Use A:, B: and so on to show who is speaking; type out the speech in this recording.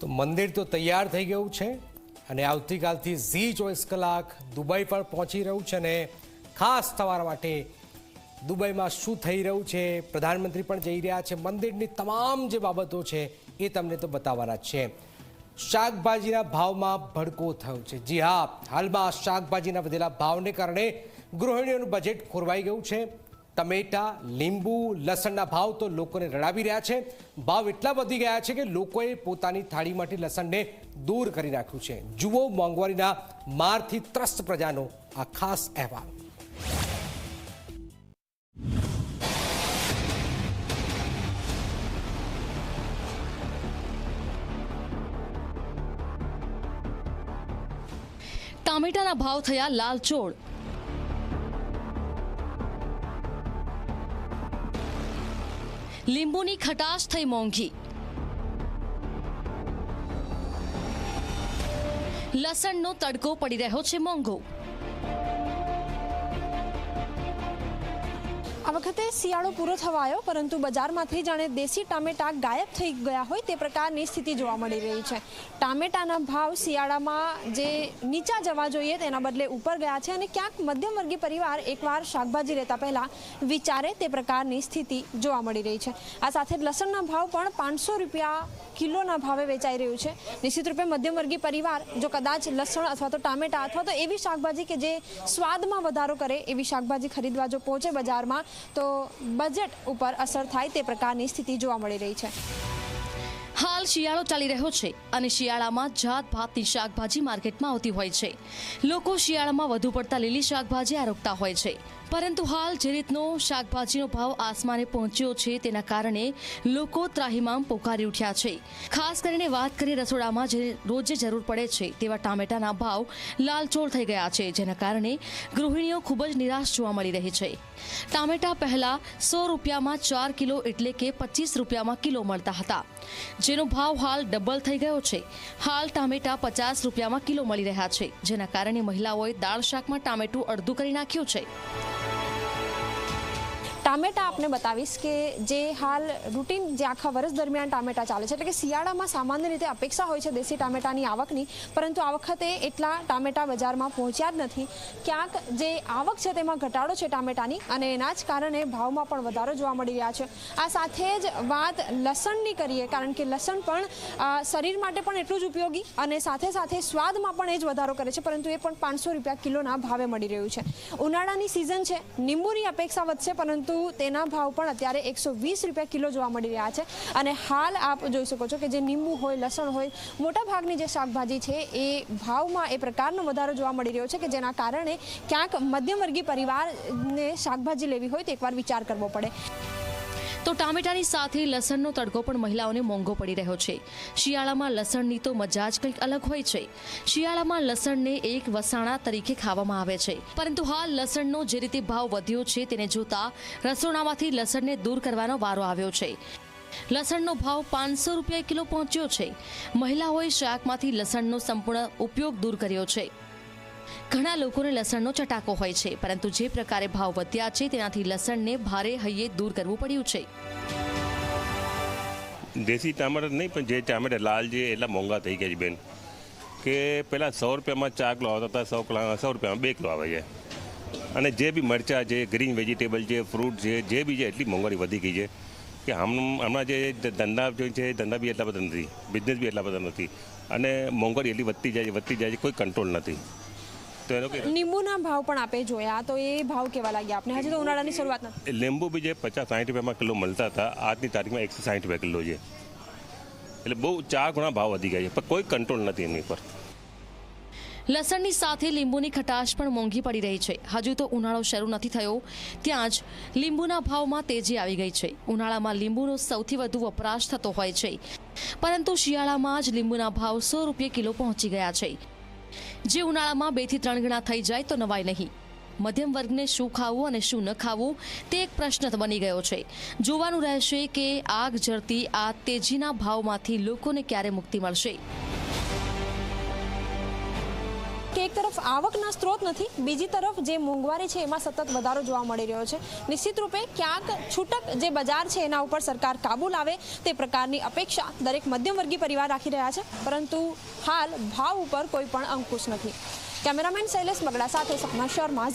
A: તો મંદિર તો તૈયાર થઈ ગયું છે અને આવતીકાલથી ઝી ચોવીસ કલાક દુબઈ પણ પહોંચી રહ્યું છે અને ખાસ તમારા માટે દુબઈમાં શું થઈ રહ્યું છે, પ્રધાનમંત્રી પણ જઈ રહ્યા છે. મંદિરની તમામ જે બાબતો છે એ તમને તો બતાવવાના છે. શાકભાજીના ભાવમાં ભડકો થયો છે. જી હા, હાલમાં શાકભાજીના વધેલા ભાવને કારણે ગૃહિણીઓનું બજેટ ખોરવાઈ ગયું છે. ટમેટા, લીંબુ, લસણના ભાવ તો લોકોને રડાવી રહ્યા છે. ભાવ એટલા વધી ગયા છે કે લોકોએ પોતાની થાળીમાંથી લસણને દૂર કરી નાખ્યું છે. જુઓ મોંઘવારીના મારથી ત્રસ્ત પ્રજાનો આ ખાસ અહેવાલ.
B: ટામેટાના ભાવ થયા લાલચોળ લીંબુની ખટાશ થઈ મોંઘી. લસણનો તડકો પડી રહ્યો છે મોંઘો.
C: આ વખતે શિયાળો પૂરો થવા આવ્યો પરંતુ બજારમાંથી જાણે દેશી ટામેટા ગાયબ થઈ ગયા હોય તે પ્રકારની સ્થિતિ જોવા મળી રહી છે. ટામેટાના ભાવ શિયાળામાં જે નીચા જવા જોઈએ તેના બદલે ઉપર ગયા છે અને ક્યાંક મધ્યમવર્ગીય પરિવાર એકવાર શાકભાજી લેતા પહેલા વિચારે તે પ્રકારની સ્થિતિ જોવા મળી રહી છે. આ સાથે લસણના ભાવ પણ પાંચસો રૂપિયા કિલોના ભાવે વેચાઈ રહ્યું છે. નિશ્ચિત રૂપે મધ્યમ વર્ગીય પરિવાર જો કદાચ લસણ અથવા તો ટામેટા અથવા તો એવી શાકભાજી કે જે સ્વાદમાં વધારો કરે એવી શાકભાજી ખરીદવા જો પહોંચે બજારમાં તો બજેટ ઉપર અસર થાય તે પ્રકારની સ્થિતિ જોવા મળી રહી છે.
B: હાલ શિયાળો ચાલી રહ્યો છે અને શિયાળામાં જાત ભાતની શાકભાજી માર્કેટમાં આવતી હોય છે. લોકો શિયાળામાં વધુ પડતા લીલી શાકભાજી આરોગતા હોય છે. પરંતુ હાલ જે રીતનો શાકભાજીનો ભાવ આસમાને પહોંચ્યો છે તેના કારણે લોકો ત્રાહિમામ પોકારી ઉઠ્યા છે. ખાસ કરીને વાત કરીએ રસોડામાં જે રોજે જરૂર પડે છે તેવા ટામેટાના ભાવ લાલચોળ થઈ ગયા છે, જેના કારણે ગૃહિણીઓ ખૂબ જ નિરાશ જોવા મળી રહી છે. ટામેટા પહેલા સો રૂપિયામાં ચાર કિલો એટલે કે પચીસ રૂપિયામાં કિલો મળતા હતા, જેનો ભાવ હાલ ડબલ થઈ ગયો છે. હાલ ટામેટા પચાસ રૂપિયામાં કિલો મળી રહ્યા છે, જેના કારણે મહિલાઓએ દાળ શાકમાં ટામેટું અડધું કરી નાખ્યું છે.
C: ટામેટા આપને બતાવીશ કે જે હાલ રૂટીન જે આખા વર્ષ દરમિયાન ટામેટા ચાલે છે એટલે કે શિયાળામાં સામાન્ય રીતે અપેક્ષા હોય છે દેશી ટામેટાની આવકની, પરંતુ આ વખતે એટલા ટામેટા બજારમાં પહોંચ્યા જ નથી. ક્યાંક જે આવક છે તેમાં ઘટાડો છે ટામેટાની અને એના જ કારણે ભાવમાં પણ વધારો જોવા મળી રહ્યા છે. આ સાથે જ વાત લસણની કરીએ, કારણ કે લસણ પણ શરીર માટે પણ એટલું જ ઉપયોગી અને સાથે સાથે સ્વાદમાં પણ એ જ વધારો કરે છે, પરંતુ એ પણ પાંચસો રૂપિયા કિલોના ભાવે મળી રહ્યું છે. ઉનાળાની સિઝન છે લીંબુની અપેક્ષા વધશે, પરંતુ તેના ભાવ પણ અત્યારે એકસો રૂપિયા કિલો જોવા મળી રહ્યા છે. અને હાલ આપ જોઈ શકો છો કે જે લીંબુ હોય, લસણ હોય, મોટા ભાગની જે શાકભાજી છે, એ ભાવમાં એ પ્રકારનો વધારો જોવા મળી રહ્યો છે કે જેના કારણે ક્યાંક મધ્યમ વર્ગીય પરિવારને શાકભાજી લેવી હોય તો એકવાર વિચાર કરવો પડે.
B: તો ટામેટાની સાથે લસણનો તડકો પણ મહિલાઓને મોંઘો પડી રહ્યો છે. શિયાળામાં લસણની તો મજા જ કંઈક અલગ હોય છે. શિયાળામાં લસણને એક વસાણા તરીકે ખાવામાં આવે છે. પરંતુ હાલ લસણનો જે રીતે ભાવ વધ્યો છે તેને જોતા રસોડામાંથી લસણને દૂર કરવાનો વારો આવ્યો છે. લસણનો ભાવ પાંચસો રૂપિયા કિલો પહોંચ્યો છે. મહિલાઓએ શાકમાંથી લસણનો સંપૂર્ણ ઉપયોગ દૂર કર્યો છે. ઘણા લોકોને લસણનો ચટાકો હોય છે, પરંતુ જે પ્રકારે ભાવ વધ્યા છે, તેનાથી લસણને ભારે હૈયે દૂર કરવું પડ્યું છે.
D: દેશી ટામેટા નહીં, પણ જે ટામેટા લાલ છે એટલા મોંઘા થઈ ગયા છે બેન. કે પહેલાં સો રૂપિયામાં ચાર કિલો આવતા હતા, સો સો રૂપિયામાં બે કિલો આવે છે. અને જે બી મરચાં છે, ગ્રીન વેજીટેબલ છે, ફ્રૂટ છે, જે બી છે, એટલી મોંઘવારી વધી ગઈ છે કે આમ હમણાં જે ધંધા જે છે, ધંધા બી એટલા બધા નથી બિઝનેસ બી એટલા બધા નથી. અને મોંઘવારી એટલી વધતી જાય છે, વધતી જાય છે, કોઈ કંટ્રોલ નથી. તો એ લોકો
C: લીંબુના ભાવ પણ આપણે જોયા તો એ ભાવ કેવા લાગ્યા આપણે હજી તો ઉનાળાની શરૂઆત નથી
D: લીંબુ બી જે પચાસ સાઠ રૂપિયામાં કિલો મળતા હતા આજની તારીખમાં એકસો સાઠ રૂપિયા કિલો છે. એટલે બહુ ચાર ગુણા ભાવ વધી ગયા છે પણ કોઈ કંટ્રોલ નથી એમની પર
B: લસણની સાથે લીંબુની ખટાશ પણ મોંઘી પડી રહી છે. હજુ તો ઉનાળો શરૂ નથી થયો ત્યાં જ લીંબુના ભાવમાં તેજી આવી ગઈ છે. ઉનાળામાં લીંબુનો સૌથી વધુ વપરાશ થતો હોય છે. પરંતુ શિયાળામાં જ લીંબુના ભાવ સો રૂપિયા કિલો પહોંચી ગયા છે. જે ઉનાળામાં બેથી ત્રણ ગણા થઈ જાય તો નવાય નહીં. મધ્યમ વર્ગને શું ખાવું અને શું ન ખાવું તે એક પ્રશ્ન બની ગયો છે. જોવાનું રહેશે કે આગ જરતી આ તેજીના ભાવમાંથી લોકોને ક્યારે મુક્તિ મળશે?
C: એક તરફ આવકના સ્ત્રોત નથી, બીજી તરફ જે મોંઘવારી છે એમાં સતત વધારો જોવા મળી રહ્યો છે. નિશ્ચિત રૂપે ક્યાંક છૂટક જે બજાર છે એના ઉપર સરકાર કાબુ લાવે તે પ્રકારની અપેક્ષા દરેક મધ્યમવર્ગીય પરિવાર રાખી રહ્યા છે, પરંતુ હાલ ભાવ ઉપર કોઈ પણ અંકુશ નથી. કેમેરામેન શૈલેષ મગડા સાથે સપના શર્મા